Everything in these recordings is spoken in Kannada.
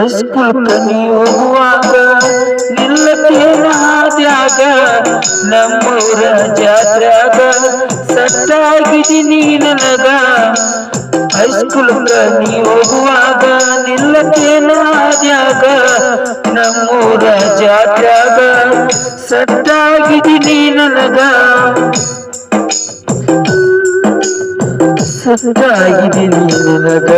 ಹೈಸ್ಕೂಲ್ ನೀ ಹೋಗುವಾಗ ನಿಲ್ಲತೇನ ಹಾದ್ಯಾಗ ನಮ್ಮೂರ ಜಾತ್ರ್ಯಾಗ ಸಟ್ಟಾಗಿದ್ದೀನಿ ನನಗ ಹೈಸ್ಕೂಲ್ ನೀ ಹೋಗುವಾಗ ನಿಲ್ಲತೇನ ಹಾದ್ಯಾಗ ನಮ್ಮೂರ ಜಾತ್ರ್ಯಾಗ ಸಟ್ಟಾಗಿದ್ದೀನಿ ನನಗ ಸಟ್ಟಾಗಿದ್ದೀನಿ ನನಗ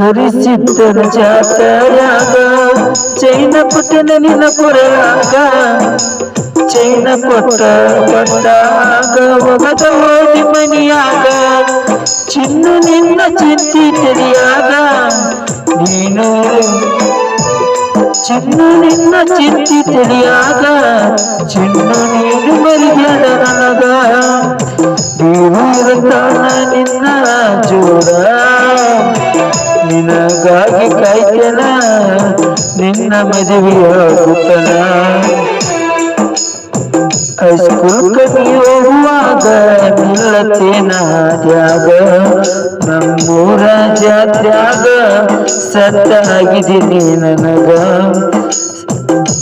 ಕರೆಸಿದ್ದನ ಜಾತರಾಗ ಚೈನ ಪುಟ್ಟನ ನಿನ್ನ ಪುರಾಗ. ಚೈನ ಪುಟ್ಟ ಪಟ್ಟಾಗ ಒಗದ ಓದಿ ಮನಿಯಾಗ. ಚಿನ್ನು ನಿನ್ನ ಚಿಂತಿ ತೆರೆಯಾಗ ನೀನು ಚಿನ್ನು ನಿನ್ನ ಚಿಂತಿ ತಿಳಿಯಾಗ. ಚಿನ್ನು ನೀನು ಮರಿಬೇಡ ನನಗ. ದೇವರತಾನ ನಿನ್ನ ನಿನಗಾಗಿ ಕಾಯ್ತನ ನಿನ್ನ ಮದುವೆಯಾಗುತ್ತನ ಹೈಸ್ಕೂಲ್ ಕನಿ ಹೋಗುವಾಗ ನಿಲ್ಲತೇನ ತ್ಯಾಗ. ನಮ್ಮೂರ ಜಾತ್ಯಾಗ ಸತ್ತಾಗಿದ್ದೀನಿ ನನಗ.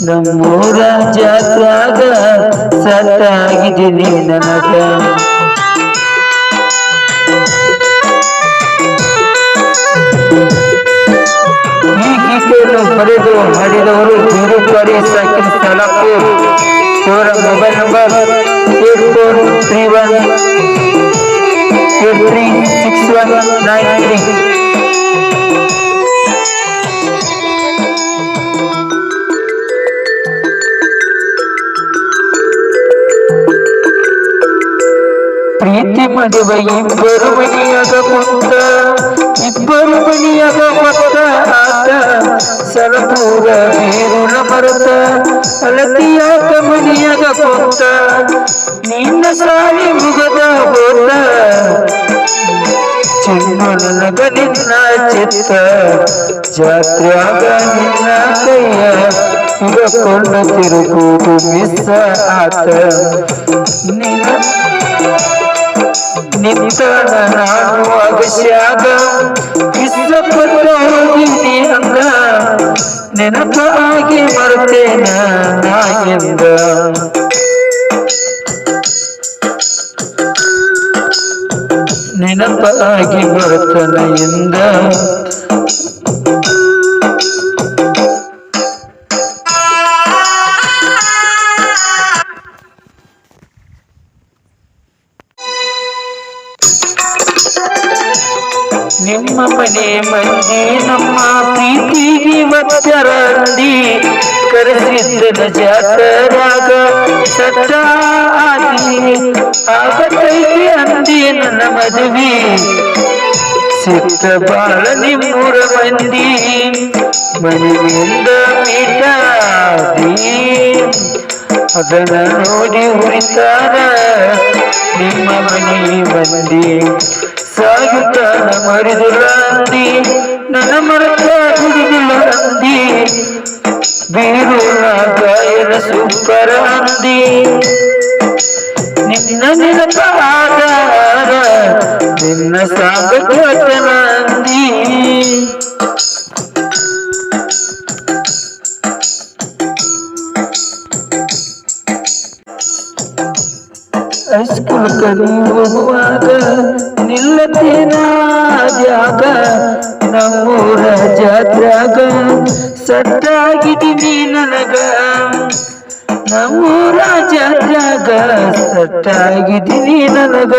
ನಮ್ಮೂರ ಜಾತ್ಯಾಗ ಸತ್ತಾಗಿದ್ದೀನಿ ನನಗ. ಗೀತೆಯನ್ನು ಬರೆದು ಹಾಡಿದವರು ತಿರುಪರಿ ಸಾಕಿನ ಸಲಾಪುರ್ ಇವರ mobile number eight four three one eight three six one nine three ಪ್ರೀತಿ ಮದುವೆ ಇಬ್ಬರು ಮನೆಯಾಗ ಕುಂತ ಇಬ್ಬರು ಸಲಪೂರ ಬೇರುಳ ಬರುತ್ತ ಅಲತಿಯ ಮನೆಯಾಗ ಕೊತ್ತ ನಿನ್ನ ಸಾಲಿ ಮುಗದ ಹೋದ ಚಿನ್ನಗ ನಿನ್ನ ಚಿತ್ತ ಜಾತ್ರಾಗ ನಿನ್ನ ಕೈಯ ಹಿಡಕೊಂಡು ತಿರುಗುವುದು ಮಿಸ್ ಆತ. ನಿನ್ನ ನಾನು ಅಗಸ್ಯಾಗ ಇಷ್ಟಪಟ್ಟ ಹೋಗಿ ಅಂದ. ನೆನಪಾಗಿ ಮರ್ತೇನ ನಾಯಿಂದ ನೆನಪಾಗಿ ಬರ್ತನ ಎಂದ. ನಿಮ್ಮ ಮನೆ ಮಂದಿ ನಮ್ಮ ಪ್ರೀತಿಗೆ ಒತ್ತರಂದಿ ಕರೆಸಿದ್ದನ ಜಾತರಾಗ. ಸಟ್ಟಾಗಿ ಆಗತೈತಿ ಅಂದಿ ನನ್ನ ಮದುವೆ. ಸಿಕ್ಕ ಬಾಳ ನಿಮ್ಮೂರ ಮಂದಿ, ಮನೆಯಿಂದ ಮೀಟಾದಿ. ಅದನ್ನ ನೋಡಿ ಉಳಿತಾರ ನಿಮ್ಮ ಮನೆ ಮಂದಿ. ಸಾಗುತ್ತಾನ ಮರಿದು ಅಂದಿ ನನ್ನ ಮರತ ಹುಡುಗಿಲ್ಲ ಅಂದಿ ಬೀರು ಗಾಯನ ಕಲಿ ಹೋಗುವಾಗ ನಿಲ್ಲತೇನ ಜಾಗ? ನಮ್ಮೂರ ಜಾತ್ರಾಗ ಸಟ್ಟಾಗಿದ್ದೀನಿ ನನಗ. ನಮ್ಮೂರ ಜಾತ್ರಾಗ ಸಟ್ಟಾಗಿದ್ದೀನಿ ನನಗ.